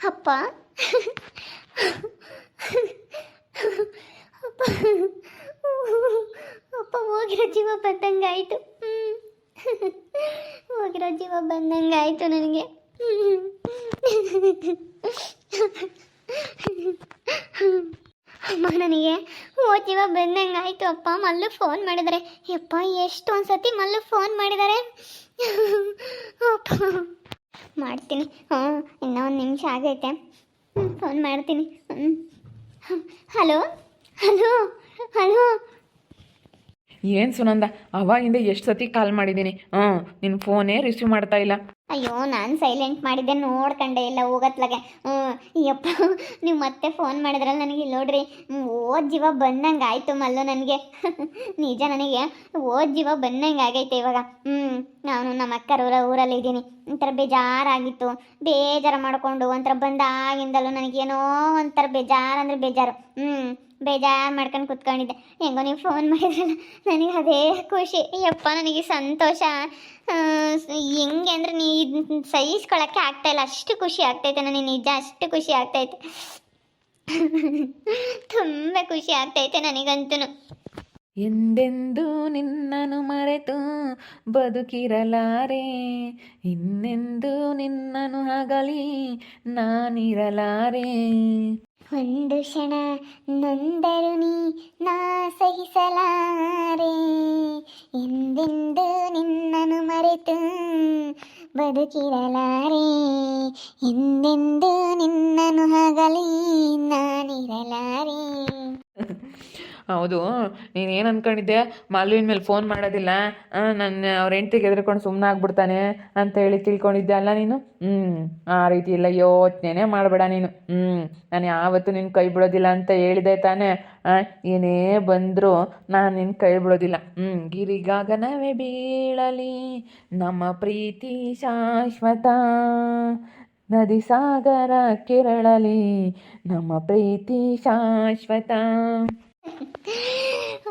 ಅಪ್ಪ ಅಪ್ಪ ಅಪ್ಪ ಹೋಗಿರೋ ಜೀವ ಬಂದಂಗಾಯ್ತು. ಹೋಗಿರೋ ಜೀವ ಬಂದಂಗಾಯ್ತು ನನಗೆ. ಅಮ್ಮ ನನಗೆ, ಓ ಜೀವ ಬಂದಂಗಾಯ್ತು ಅಪ್ಪ. ಮಲ್ಲು ಫೋನ್ ಮಾಡಿದ್ದಾರೆ ಯಪ್ಪ ಎಷ್ಟು ಸತಿ ಮಲ್ಲು ಫೋನ್ ಮಾಡಿದ್ದಾರೆ ಅಪ್ಪ. ಮಾಡ್ತೀನಿ. ಹ್ಞೂ ಇನ್ನೂ ಒಂದು ನಿಮಿಷ ಆಗೈತೆ. ಫೋನ್ ಮಾಡ್ತೀನಿ. ಹಲೋ? ಹಲೋ? ಹಲೋ? ಏನು ಸುನಂದ, ಅವಾಗಿಂದ ಎಷ್ಟು ಸತಿ ಕಾಲ್ ಮಾಡಿದ್ದೀನಿ ಹ್ಮ್ ನಿನ್ನ ಫೋನೇ ರಿಸೀವ್ ಮಾಡ್ತಾ ಇಲ್ಲ. ಅಯ್ಯೋ, ನಾನು ಸೈಲೆಂಟ್ ಮಾಡಿದ್ದೆ ನೋಡ್ಕಂಡೆ ಇಲ್ಲ ಹೋಗತ್ಲಾಗೆ. ಹ್ಞೂ ಅಯ್ಯಪ್ಪ ನೀವು ಮತ್ತೆ ಫೋನ್ ಮಾಡಿದ್ರಲ್ಲ ನನಗೆ ಇಲ್ಲಿ ನೋಡ್ರಿ. ಓದ್ ಜೀವ ಬಂದಂಗೆ ಆಯ್ತು ಮಲ್ಲು ನನಗೆ. ನಿಜ ನನಗೆ, ಓದ್ ಜೀವ ಬಂದಂಗೆ ಆಗೈತೆ ಇವಾಗ. ಹ್ಞೂ, ನಾನು ನಮ್ಮ ಅಕ್ಕರ ಊರ ಊರಲ್ಲಿ ಇದ್ದೀನಿ. ಒಂಥರ ಬೇಜಾರಾಗಿತ್ತು. ಬೇಜಾರು ಮಾಡಿಕೊಂಡು ಒಂಥರ ಬಂದಾಗಿಂದಲೂ ನನಗೇನೋ ಒಂಥರ ಬೇಜಾರು ಅಂದರೆ ಬೇಜಾರು. ಹ್ಞೂ ಬೇಜಾರು ಮಾಡ್ಕೊಂಡು ಕುತ್ಕೊಂಡಿದ್ದೆ. ಹೆಂಗೋ ನೀವು ಫೋನ್ ಮಾಡಿದ್ರಲ್ಲ, ನನಗೆ ಅದೇ ಖುಷಿ. ಯಪ್ಪ, ನನಗೆ ಸಂತೋಷ. ಹೆಂಗೆ ಅಂದರೆ ನೀ ಇದ್ನ ಸಹಿಸ್ಕೊಳಕ್ಕೆ ಆಗ್ತಾಯಿಲ್ಲ ಅಷ್ಟು ಖುಷಿ ಆಗ್ತೈತೆ ನನಗೆ, ನಿಜ ಅಷ್ಟು ಖುಷಿ ಆಗ್ತೈತೆ. ತುಂಬ ಖುಷಿ ಆಗ್ತೈತೆ ನನಗಂತೂ ಎಂದೆಂದೂ ನಿನ್ನನು ಮರೆತು ಬದುಕಿರಲಾರೆ, ಇನ್ನೆಂದೂ ನಿನ್ನನು ಹಗಲಿ ನಾನಿರಲಾರೆ. ಒಂದು ಕ್ಷಣ ನೊಂದರು ನೀ ನಾ ಸಹಿಸಲಾರೆ. ಎಂದೆಂದು ನಿನ್ನನು ಮರೆತು ಬದುಕಿರಲಾರೆ. ಎಂದೆಂದು ನಿನ್ನನು ಹಗಲಿ ನಾನಿರಲಾರೆ. ಹೌದು. ನೀನು ಏನು ಅನ್ಕೊಂಡಿದ್ದೆ? ಮಾಲ್ವಿನ ಮೇಲೆ ಫೋನ್ ಮಾಡೋದಿಲ್ಲ. ನನ್ನ ಅವ್ರ ಹೆಂಡ್ತಿಗೆ ಎದ್ರಕೊಂಡು ಸುಮ್ಮನೆ ಆಗ್ಬಿಡ್ತಾನೆ ಅಂತ ಹೇಳಿ ತಿಳ್ಕೊಂಡಿದ್ದೆ ಅಲ್ಲ ನೀನು? ಹ್ಞೂ ಆ ರೀತಿ ಇಲ್ಲ ಯೋಚನೆನೇ ಮಾಡಬೇಡ ನೀನು. ಹ್ಞೂ ನಾನು ಯಾವತ್ತೂ ನಿನ್ನ ಕೈ ಬಿಡೋದಿಲ್ಲ ಅಂತ ಹೇಳಿದೆ ತಾನೇ. ಏನೇ ಬಂದರೂ ನಾನು ನಿನ್ನ ಕೈ ಬಿಡೋದಿಲ್ಲ. ಹ್ಞೂ ಗಿರಿಗಾಗನವೇ ಬೀಳಲಿ, ನಮ್ಮ ಪ್ರೀತಿ ಶಾಶ್ವತ. ನದಿ ಸಾಗರ ಕೆರಳಲಿ, ನಮ್ಮ ಪ್ರೀತಿ ಶಾಶ್ವತ.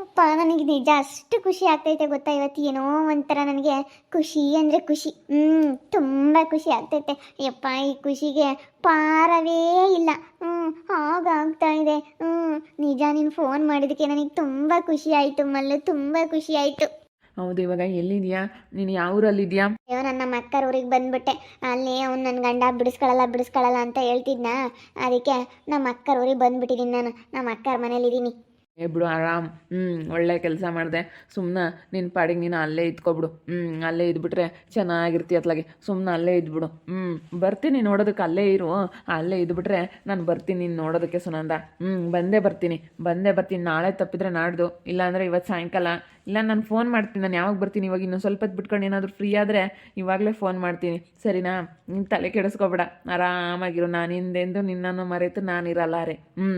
ಅಪ್ಪ ನನಗೆ ನಿಜ ಅಷ್ಟು ಖುಷಿ ಆಗ್ತೈತೆ ಗೊತ್ತಾ? ಇವತ್ತು ಏನೋ ಒಂಥರ ನನಗೆ ಖುಷಿ ಅಂದರೆ ಖುಷಿ. ಹ್ಞೂ ತುಂಬ ಖುಷಿ ಆಗ್ತೈತೆ. ಯಪ್ಪ ಈ ಖುಷಿಗೆ ಪಾರವೇ ಇಲ್ಲ. ಹ್ಞೂ ಹಾಗಾಗ್ತಾ ಇದೆ. ಹ್ಞೂ ನಿಜ ನೀನು ಫೋನ್ ಮಾಡಿದ್ದಕ್ಕೆ ನನಗೆ ತುಂಬ ಖುಷಿ ಆಯಿತು ಮಲ್ಲು. ತುಂಬ ಖುಷಿ ಆಯಿತು. ಹೌದು ಇವಾಗ ಎಲ್ಲಿದ್ಯಾ? ನೀನು ಯಾವ ಊರಲ್ಲಿದ್ಯಾ? ಅಯ್ಯೋ ನನ್ನ ಮಕ್ಕರ ಊರಿಗೆ ಬಂದ್ಬಿಟ್ಟೆ. ಅಲ್ಲಿ ಅವ್ನು ನನ್ನ ಗಂಡ ಬಿಡಿಸ್ಕೊಳ್ಳಲ್ಲ ಬಿಡಿಸ್ಕೊಳ್ಳಲ್ಲ ಅಂತ ಹೇಳ್ತಿದ್ನಾ? ಅದಕ್ಕೆ ನಮ್ಮ ಅಕ್ಕರ ಊರಿಗೆ ಬಂದ್ಬಿಟ್ಟಿದ್ದೀನಿ ನಾನು. ನಮ್ಮ ಅಕ್ಕರ ಮನೇಲಿದ್ದೀನಿ. ಏ ಬಿಡು, ಆರಾಮ್. ಹ್ಞೂ ಒಳ್ಳೆ ಕೆಲಸ ಮಾಡಿದೆ. ಸುಮ್ಮನೆ ನಿನ್ನ ಪಾಡಿಗೆ ನೀನು ಅಲ್ಲೇ ಇದ್ಕೊಬಿಡು. ಹ್ಞೂ ಅಲ್ಲೇ ಇದ್ಬಿಟ್ರೆ ಚೆನ್ನಾಗಿರ್ತಿ ಅತ್ಲಾಗೆ. ಸುಮ್ಮನೆ ಅಲ್ಲೇ ಇದ್ಬಿಡು. ಹ್ಞೂ ಬರ್ತೀನಿ ನೋಡೋದಕ್ಕೆ ಅಲ್ಲೇ ಇರು. ಅಲ್ಲೇ ಇದ್ಬಿಟ್ರೆ ನಾನು ಬರ್ತೀನಿ ನೀನು ನೋಡೋದಕ್ಕೆ ಸುನಂದ. ಹ್ಞೂ ಬಂದೇ ಬರ್ತೀನಿ. ಬಂದೇ ಬರ್ತೀನಿ. ನಾಳೆ ತಪ್ಪಿದ್ರೆ ನಾಡ್ದು. ಇಲ್ಲಾಂದರೆ ಇವತ್ತು ಸಾಯಂಕಾಲ. ಇಲ್ಲ, ನಾನು ಫೋನ್ ಮಾಡ್ತೀನಿ. ನಾನು ಯಾವಾಗ ಬರ್ತೀನಿ? ಇವಾಗ ಇನ್ನೊಂದು ಸ್ವಲ್ಪ ಹೊತ್ತು ಬಿಟ್ಕೊಂಡು ಏನಾದರೂ ಫ್ರೀ ಆದರೆ ಇವಾಗಲೇ ಫೋನ್ ಮಾಡ್ತೀನಿ. ಸರಿನಾ? ನೀನು ತಲೆ ಕೆಡಿಸ್ಕೊಬೇಡ. ಆರಾಮಾಗಿರು. ನಾನು ಹಿಂದೆಂದು ನಿನ್ನನ್ನು ಮರೆತು ನಾನಿರಲ್ಲಾರೆ ಹ್ಞೂ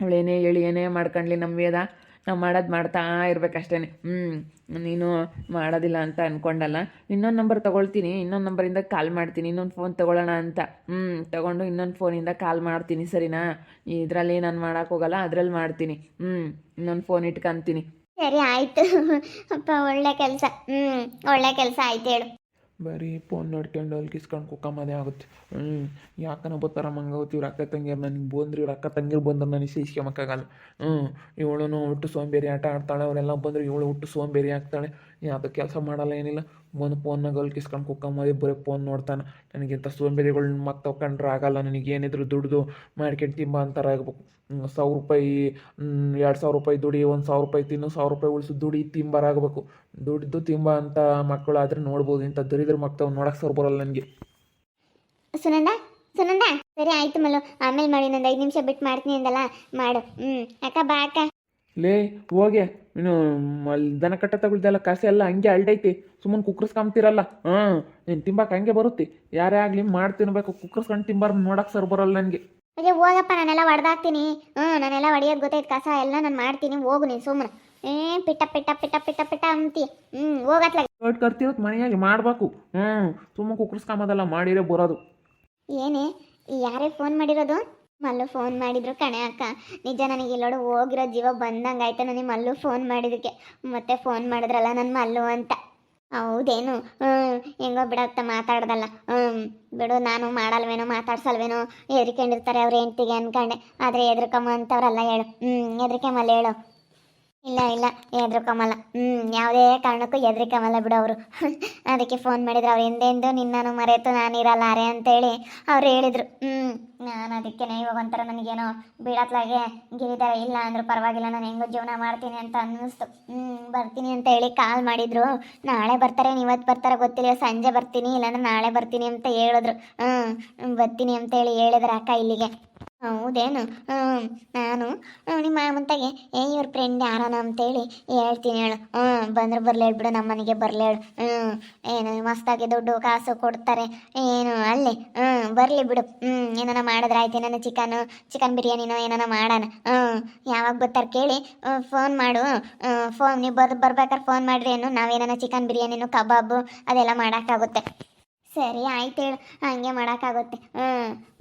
ಅವಳೇನೇ ಹೇಳಿ, ಏನೇ ಮಾಡ್ಕೊಂಡ್ಲಿ ನಮ್ಮ ವೇದ. ನಾವು ಮಾಡೋದು ಮಾಡ್ತಾ ಇರ್ಬೇಕಷ್ಟೇ ಹ್ಞೂ ನೀನು ಮಾಡೋದಿಲ್ಲ ಅಂತ ಅಂದ್ಕೊಂಡಲ್ಲ ಇನ್ನೊಂದು ನಂಬರ್ ತೊಗೊಳ್ತೀನಿ. ಇನ್ನೊಂದು ನಂಬರಿಂದ ಕಾಲ್ ಮಾಡ್ತೀನಿ. ಇನ್ನೊಂದು ಫೋನ್ ತೊಗೊಳ್ಳೋಣ ಅಂತ. ಹ್ಞೂ ತೊಗೊಂಡು ಇನ್ನೊಂದು ಫೋನಿಂದ ಕಾಲ್ ಮಾಡ್ತೀನಿ, ಸರಿನಾ? ಇದರಲ್ಲಿ ನಾನು ಮಾಡೋಕ್ಕೋಗಲ್ಲ ಅದರಲ್ಲಿ ಮಾಡ್ತೀನಿ. ಹ್ಞೂ ಇನ್ನೊಂದು ಫೋನ್ ಇಟ್ಕೊಂತೀನಿ. ಸರಿ, ಆಯ್ತು. ಅಪ್ಪ, ಒಳ್ಳೆ ಕೆಲಸ. ಹ್ಞೂ ಒಳ್ಳೆ ಕೆಲಸ ಆಯ್ತು ಹೇಳು. ಬರೀ ಫೋನ್ ನೋಡ್ಕೊಂಡು ಅಲ್ಲಿ ಕಿಸ್ಕೊಂಡು ಕುಕ್ಕಮ್ಮದೇ ಆಗುತ್ತೆ. ಹ್ಞೂ ಯಾಕನ ಬರ್ತಾರ ಮಂಗವತಿ ಇವ್ರ ಅಕ್ಕ ತಂಗಿಯರು ನನಗೆ ಬಂದ್ರೆ ಅಕ್ಕ ತಂಗಿರು ಬಂದ್ರೆ ನನಗೆ ಸೀಸ್ಕೊಂಬಕ್ಕಾಗಲ್ಲ ಹ್ಞೂ ಇವಳು ಹುಟ್ಟು ಸೋಂಬೇರಿ ಆಟ ಆಡ್ತಾಳೆ, ಅವರೆಲ್ಲ ಬಂದ್ರೆ, ಇವಳು ಹುಟ್ಟು ಸೋಂಬೇರಿ ಆಗ್ತಾಳೆ. ಯಾವ್ದು ಕೆಲಸ ಮಾಡಲ್ಲ, ಏನಿಲ್ಲ. ಒಂದು ಫೋನ್ನಾಗ ಅಲ್ಲಿ ಕಿಸ್ಕೊಂಡು ಮಾಡಿ ಬರೀ ಫೋನ್ ನೋಡ್ತಾನೆ. ನನಗಿಂತ ಸೋಂಬೇರಿಗಳನ್ನ ಮತ್ತೆ ತಗೊಂಡ್ರೆ ಆಗಲ್ಲ ನನಗೆ ಏನಿದ್ರು ದುಡ್ದು ಮಾಡ್ಕೊಂಡು ತಿಂಬ ಅಂತಾರೆ ಆಗ್ಬೇಕು. ಸಾವಿರ ರೂಪಾಯಿ ಎರಡು ಸಾವಿರ ರೂಪಾಯಿ ದುಡಿ, ಒಂದು ಸಾವಿರ ರೂಪಾಯಿ ತಿನ್ನು, ಸಾವಿರ ರೂಪಾಯಿ ಉಳಿಸು, ದುಡಿ ತಿಂಬರಾಗಬೇಕು ದುಡ್ದು ತಿಂಬ ಅಂತ ಮಕ್ಕಳು ಆದರೆ ನೋಡ್ಬೋದು ಇಂಥ ದರಿದ್ರ ಮಕ್ಕಳು ನೋಡಕ್ಕೆ ಸರ್ ಬರಲ್ಲ ನನಗೆ. ಸುನಂದ ಸುನಂದ, ಸರಿ ಆಯ್ತು ಮಲ್ಲು ಆಮೇಲೆ ಮಾಡಿ ನಂದು ಐದು ನಿಮಿಷ ಬಿಟ್ಟು ಮಾಡ್ತೀನಿ ಅಂದಲ್ಲ, ಮಾಡು. ಹ್ಞೂ ಅಕ್ಕ ಬಾ ಅಕ್ಕ. ಲೇ ಹೋಗೆ. ನೀನು ಅಲ್ಲಿ ದನ ಕಟ್ಟ ತಗೊಳ್ದೆಲ್ಲ ಕಸ ಎಲ್ಲ ಹಂಗೆ ಅಳ್ಡೈತಿ ಸುಮ್ಮನೆ ಕುಕ್ಕರ್ಸ್ಕೊಂತೀರಲ್ಲ ಹಾಂ ನೀನು ತಿಂಬಕ್ಕೆ ಹಂಗೆ ಬರುತ್ತೆ. ಯಾರೇ ಆಗಲಿ ಮಾಡಿ ತಿನ್ಬೇಕು. ಕುಕ್ಕರ್ಸ್ಕೊಂಡು ತಿಂಬಾರ ನೋಡಕ್ಕೆ ಸರ್ ಬರಲ್ಲ ನನಗೆ. ಅದೇ ಹೋಗಪ್ಪ ನಾನೆಲ್ಲ ಹೊಡೆದಾಕ್ತೀನಿ ಹ್ಞೂ ನಾನೆಲ್ಲ ಹೊಡೆಯೋದು ಗೊತ್ತೈತೆ ಕಸ ಎಲ್ಲ ನಾನು ಮಾಡ್ತೀನಿ. ಹೋಗು ನೀನು ಸುಮ್ಮನೆ ಏ ಪಿಟ್ಟ ಪಿಟ್ಟ ಪಿಟ್ಟ ಪಿಟ್ಟ ಪಿಟ್ಟ ಅಂತಿ. ಹ್ಞೂ ಹೋಗತ್ಲ. ದೊಡ್ಡ ಕರ್ತಿರೋದು ಮನೆಯಾಗಿ ಮಾಡಬೇಕು. ಹ್ಞೂ ಸುಮ್ಮನೆ ಕುಕ್ಕರ್ಸ್ಕೊಂಬೋದಲ್ಲ ಮಾಡಿರೇ ಬರೋದು. ಏನೇ ಯಾರೇ ಫೋನ್ ಮಾಡಿರೋದು? ಮಲ್ಲು ಫೋನ್ ಮಾಡಿದ್ರು, ಕಣೆ ಅಕ್ಕ. ನಿಜ ನನಗೆ ಇಲ್ಲೋಡು ಹೋಗಿರೋ ಜೀವ ಬಂದಂಗೆ ಆಯ್ತು ನನಗೆ ಮಲ್ಲು ಫೋನ್ ಮಾಡಿದ್ದಕ್ಕೆ ಮತ್ತೆ ಫೋನ್ ಮಾಡಿದ್ರಲ್ಲ ನನ್ನ ಮಲ್ಲು ಅಂತ. ಹೌದೇನು? ಹೆಂಗೋ ಬಿಡತ್ತ ಮಾತಾಡ್ದಲ್ಲ. ಬಿಡು, ನಾನು ಮಾಡಲ್ವೇನೋ, ಮಾತಾಡ್ಸಲ್ವೇನೋ ಹೆದರ್ಕೊಂಡಿರ್ತಾರೆ ಅವ್ರ ಹೆಂಡ್ತಿಗೆ ಅನ್ಕಂಡೆ. ಆದರೆ ಹೆದ್ರಿಕಮ್ಮ ಅಂತವ್ರಲ್ಲ ಹೇಳು. ಹ್ಞೂ ಹೆದರ್ಕೊಂಬಲ್ಲ ಹೇಳು. ಇಲ್ಲ ಇಲ್ಲ ಹೆದ್ರಕಮಲ್ಲ ಹ್ಞೂ ಯಾವುದೇ ಕಾರಣಕ್ಕೂ ಹೆದ್ರಿಕಮಲ್ಲ ಬಿಡು ಅವರು. ಅದಕ್ಕೆ ಫೋನ್ ಮಾಡಿದ್ರು. ಅವ್ರು ಹಿಂದೆಂದು ನಿನ್ನನ್ನು ಮರೆತು ನಾನು ಅರೆ ಅಂತೇಳಿ ಅವ್ರು ಹೇಳಿದ್ರು. ಹ್ಞೂ ನಾನು ಅದಕ್ಕೆ ಇವಾಗ ಒಂಥರ ನನಗೇನೋ ಬೀಳತ್ಲಾಗೆ ಗಿರಿದಾರ ಇಲ್ಲ ಅಂದ್ರೂ ಪರವಾಗಿಲ್ಲ, ನಾನು ಹೆಂಗೋ ಜೀವನ ಮಾಡ್ತೀನಿ ಅಂತ ಅನ್ನಿಸ್ತು. ಹ್ಮ್, ಬರ್ತೀನಿ ಅಂತ ಹೇಳಿ ಕಾಲ್ ಮಾಡಿದ್ರು. ನಾಳೆ ಬರ್ತಾರೆ ಇವತ್ತು ಬರ್ತಾರೆ ಗೊತ್ತಿಲ್ಲ ಸಂಜೆ ಬರ್ತೀನಿ, ಇಲ್ಲಾಂದ್ರೆ ನಾಳೆ ಬರ್ತೀನಿ ಅಂತ ಹೇಳಿದ್ರು. ಹ್ಞೂ ಬರ್ತೀನಿ ಅಂತ ಹೇಳಿ ಹೇಳಿದ್ರು ಅಕ್ಕ ಇಲ್ಲಿಗೆ. ಹೌದೇನು? ಹ್ಞೂ ನಾನು ನಿಮ್ಮ ಮುಂತಾಗೆ ಏ, ಇವ್ರ ಫ್ರೆಂಡ್ ಯಾರನ? ಅಂತೇಳಿ ಹೇಳ್ತೀನಿ ಹೇಳು. ಹ್ಞೂ ಬಂದ್ರೆ ಬರ್ಲೇಳು ಬಿಡು ನಮ್ಮ ಮನೆಗೆ ಬರ್ಲೇಳು ಹ್ಞೂ ಏನು, ಮಸ್ತಾಗಿ ದುಡ್ಡು, ಕಾಸು ಕೊಡ್ತಾರೆ. ಏನು, ಅಲ್ಲಿ ಹ್ಞೂ ಬರಲಿ ಬಿಡು. ಹ್ಞೂ ಏನಾನ ಮಾಡಿದ್ರೆ ಆಯ್ತು, ಏನಾನ ಚಿಕನು, ಚಿಕನ್ ಬಿರಿಯಾನಿನೋ, ಏನಾನ ಮಾಡೋಣ. ಹ್ಞೂ ಯಾವಾಗ ಬರ್ತಾರೆ ಕೇಳಿ ಫೋನ್ ಮಾಡು. ಫೋನ್, ನೀವು ಬರ್, ಬರ್ಬೇಕಾದ್ರೆ ಫೋನ್ ಮಾಡ್ರಿ ಏನು? ನಾವೇನಾನ ಚಿಕನ್ ಬಿರಿಯಾನಿನೋ, ಕಬಾಬು ಅದೆಲ್ಲ ಮಾಡೋಕ್ಕಾಗುತ್ತೆ. ಸರಿ, ಆಯ್ತು ಹೇಳು. ಹಂಗೆ ಮಾಡೋಕ್ಕಾಗುತ್ತೆ. ಹ್ಞೂ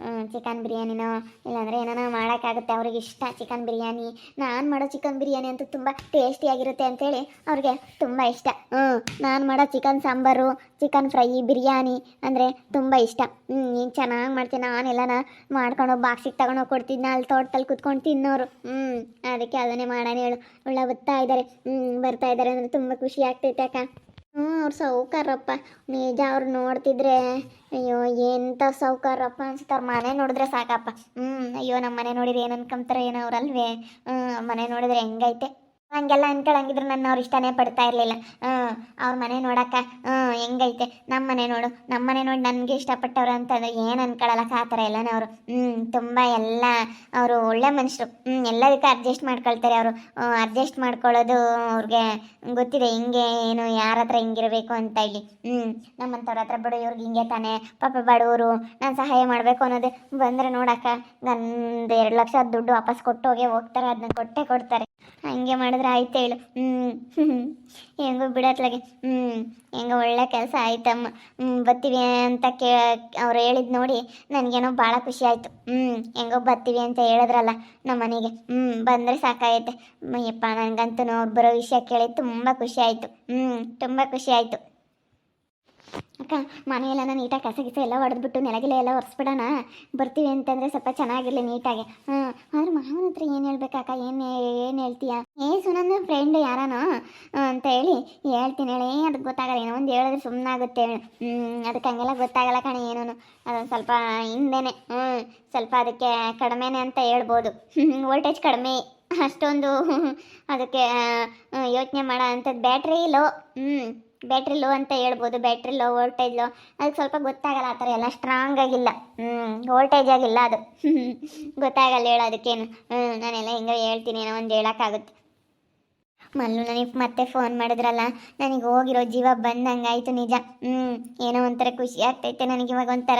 ಹ್ಞೂ ಚಿಕನ್ ಬಿರಿಯಾನಿನೋ, ಇಲ್ಲಾಂದರೆ ಏನಾನ ಮಾಡೋಕ್ಕಾಗುತ್ತೆ ಅವ್ರಿಗೆ ಇಷ್ಟ ಚಿಕನ್ ಬಿರಿಯಾನಿ. ನಾನು ಮಾಡೋ ಚಿಕನ್ ಬಿರಿಯಾನಿ ಅಂತೂ ತುಂಬ ಟೇಸ್ಟಿಯಾಗಿರುತ್ತೆ ಅಂತೇಳಿ ಅವ್ರಿಗೆ ತುಂಬ ಇಷ್ಟ. ಹ್ಞೂ ನಾನು ಮಾಡೋ chicken sambar, chicken fry, biryani ಅಂದರೆ ತುಂಬ ಇಷ್ಟ. ಹ್ಞೂ ನೀನು ಚೆನ್ನಾಗಿ ಮಾಡ್ತೀನಿ ನಾನೆಲ್ಲನ ಮಾಡ್ಕೊಂಡು ಬಾಕ್ಸಿಗೆ ತಗೊಂಡೋಗಿ ಕೊಡ್ತೀನಿ ಅಲ್ಲಿ ತೋಟದಲ್ಲಿ ಕುತ್ಕೊಂಡು ತಿನ್ನೋರು. ಹ್ಞೂ ಅದಕ್ಕೆ ಅದನ್ನೇ ಮಾಡೋಣ ಹೇಳು. ಒಳ್ಳೆ ಬರ್ತಾ ಇದ್ದಾರೆ ಹ್ಞೂ ಬರ್ತಾ ಇದ್ದಾರೆ ಅಂದರೆ ತುಂಬ ಖುಷಿ ಆಗ್ತೈತೆ ಅಕ್ಕ. ಹ್ಞೂ ಅವ್ರು ಸೌಕಾರಪ್ಪ ನಿಜ ಅವ್ರು ನೋಡ್ತಿದ್ರೆ, ಅಯ್ಯೋ ಎಂಥ ಸೌಕಾರಪ್ಪ ಅನ್ಸುತ್ತೆ ಅವ್ರ ಮನೆ ನೋಡಿದ್ರೆ ಸಾಕಪ್ಪ. ಹ್ಞೂ ಅಯ್ಯೋ ನಮ್ಮ ಮನೆ ನೋಡಿದ್ರೆ ಏನು ಅನ್ಕೊಂತಾರೆ ಏನೋ ಅವ್ರಲ್ವೇ. ಹ್ಞೂ ಮನೆ ನೋಡಿದ್ರೆ ಹೆಂಗೈತೆ? ಹಂಗೆಲ್ಲ ಅನ್ಕೊಳಂಗಿದ್ರು ನನ್ನ ಅವ್ರು ಇಷ್ಟನೇ ಪಡ್ತಾ ಇರಲಿಲ್ಲ. ಹ್ಞೂ ಅವ್ರ ಮನೆ ನೋಡಕ್ಕ ಹ್ಞೂ ಹೆಂಗೈತೆ? ನಮ್ಮ ಮನೆ ನೋಡು ನಮ್ಮ ಮನೆ ನೋಡಿ ನನಗೆ ಇಷ್ಟಪಟ್ಟವ್ರು ಅಂತಂದ್ರೆ ಏನು ಅನ್ಕೊಳ್ಳಲ್ಲ ಆ ಥರ ಎಲ್ಲನೇ ಅವರು. ಹ್ಞೂ ತುಂಬ ಎಲ್ಲ ಅವರು ಒಳ್ಳೆ ಮನುಷ್ಯರು. ಹ್ಞೂ ಎಲ್ಲದಕ್ಕೂ ಅಡ್ಜಸ್ಟ್ ಮಾಡ್ಕೊಳ್ತಾರೆ ಅವರು. ಅಡ್ಜಸ್ಟ್ ಮಾಡ್ಕೊಳ್ಳೋದು ಅವ್ರಿಗೆ ಗೊತ್ತಿದೆ, ಹಿಂಗೆ ಏನು ಯಾರ ಹತ್ರ ಹಿಂಗಿರಬೇಕು ಅಂತ ಇಲ್ಲಿ. ಹ್ಞೂ ನಮ್ಮಂಥವ್ರ ಹತ್ರ ಬಿಡು, ಇವ್ರಿಗೆ ಹಿಂಗೆ ತಾನೆ. ಪಾಪ ಬಡವರು, ನಾನು ಸಹಾಯ ಮಾಡಬೇಕು ಅನ್ನೋದು ಬಂದರೆ ನೋಡಕ್ಕ ನಂದು ಎರಡು ಲಕ್ಷ ದುಡ್ಡು ವಾಪಸ್ ಕೊಟ್ಟು ಹೋಗಿ ಹೋಗ್ತಾರೆ ಅದನ್ನ ಕೊಟ್ಟೆ ಕೊಡ್ತಾರೆ. ಹಂಗೆ ಮಾಡಿದ್ರೆ ಆಯ್ತು ಹೇಳು. ಹ್ಞೂ ಹೆಂಗೋ ಬಿಡತ್ಲಾಗೆ. ಹ್ಞೂ ಹೆಂಗೋ ಒಳ್ಳೆ ಕೆಲಸ ಆಯ್ತಮ್ಮ. ಹ್ಞೂ ಬತ್ತೀವಿ ಅಂತ ಕೇ, ಅವ್ರು ಹೇಳಿದ್ ನೋಡಿ ನನಗೇನೋ ಭಾಳ ಖುಷಿ ಆಯಿತು. ಹ್ಞೂ ಹೆಂಗೋ ಬತ್ತೀವಿ ಅಂತ ಹೇಳಿದ್ರಲ್ಲ ನಮ್ಮ ಮನೆಗೆ ಹ್ಞೂ ಬಂದರೆ ಸಾಕಾಗೈತೆ. ಯಪ್ಪ, ನನಗಂತೂ ಅವ್ರು ಬರೋ ವಿಷಯ ಕೇಳಿ ತುಂಬ ಖುಷಿ ಆಯಿತು. ಹ್ಞೂ ತುಂಬ ಖುಷಿ ಆಯಿತು. ಅಕ್ಕ ಮನೆಯೆಲ್ಲ ನೀಟಾಗಿ ಕಸ ಗಿಸ ಎಲ್ಲ ಹೊಡೆದ್ಬಿಟ್ಟು ನೆಲಗಿಲೆ ಎಲ್ಲ ಒರೆಸ್ಬಿಡೋಣ. ಬರ್ತೀವಿ ಅಂತಂದರೆ ಸ್ವಲ್ಪ ಚೆನ್ನಾಗಿರಲಿ ನೀಟಾಗಿ ಹಾಂ, ಆದ್ರೆ ಮಾವನ ಹತ್ರ ಏನು ಹೇಳ್ಬೇಕಕ್ಕ ಏನು ಏನು ಹೇಳ್ತೀಯ? ಏ, ಸುನಂದ ಫ್ರೆಂಡ್ ಯಾರನೋ? ಅಂತ ಹೇಳಿ ಹೇಳ್ತೀನಿ ಹೇಳಿ. ಅದಕ್ಕೆ ಗೊತ್ತಾಗಲ್ಲ, ಏನೋ ಒಂದು ಹೇಳಿದ್ರೆ ಸುಮ್ಮನಾಗುತ್ತೆ ಹ್ಞೂ ಅದಕ್ಕೆ ಹಂಗೆಲ್ಲ ಗೊತ್ತಾಗಲ್ಲ ಕಣೆ ಏನೂ ಅದೊಂದು ಸ್ವಲ್ಪ ಹಿಂದೆನೆ. ಹ್ಞೂ ಸ್ವಲ್ಪ ಅದಕ್ಕೆ ಕಡಿಮೆನೆ ಅಂತ ಹೇಳ್ಬೋದು. ವೋಲ್ಟೇಜ್ ಕಡಿಮೆ. ಅಷ್ಟೊಂದು. ಅದಕ್ಕೆ ಯೋಚನೆ ಮಾಡೋ. ಅಂಥದ್ದು ಬ್ಯಾಟ್ರಿ ಲೋ ಹ್ಞೂ ಬ್ಯಾಟ್ರಿ ಲೋ ಅಂತ ಹೇಳ್ಬೋದು ಬ್ಯಾಟ್ರಿ ಲೋ ವೋಲ್ಟೇಜ್ ಲೋ ಅದಕ್ಕೆ ಸ್ವಲ್ಪ ಗೊತ್ತಾಗಲ್ಲ ಆ ಥರ ಎಲ್ಲ ಸ್ಟ್ರಾಂಗ್ ಆಗಿಲ್ಲ. ಹ್ಞೂ ವೋಲ್ಟೇಜ್ ಆಗಿಲ್ಲ ಅದು. ಗೊತ್ತಾಗಲ್ಲ ಹೇಳು ಅದಕ್ಕೇನು ಹ್ಞೂ ನಾನೆಲ್ಲ ಹಿಂಗೆ ಹೇಳ್ತೀನಿ, ಏನೋ ಒಂದು ಹೇಳೋಕ್ಕಾಗುತ್ತೆ. ಮಲ್ಲು ನನಗೆ ಮತ್ತೆ ಫೋನ್ ಮಾಡಿದ್ರಲ್ಲ, ನನಗೆ ಹೋಗಿರೋ ಜೀವ ಬಂದಂಗೆ ಆಯಿತು ನಿಜ. ಹ್ಞೂ ಏನೋ ಒಂಥರ ಖುಷಿ ಆಗ್ತೈತೆ ನನಗೆ ಇವಾಗ ಒಂಥರ.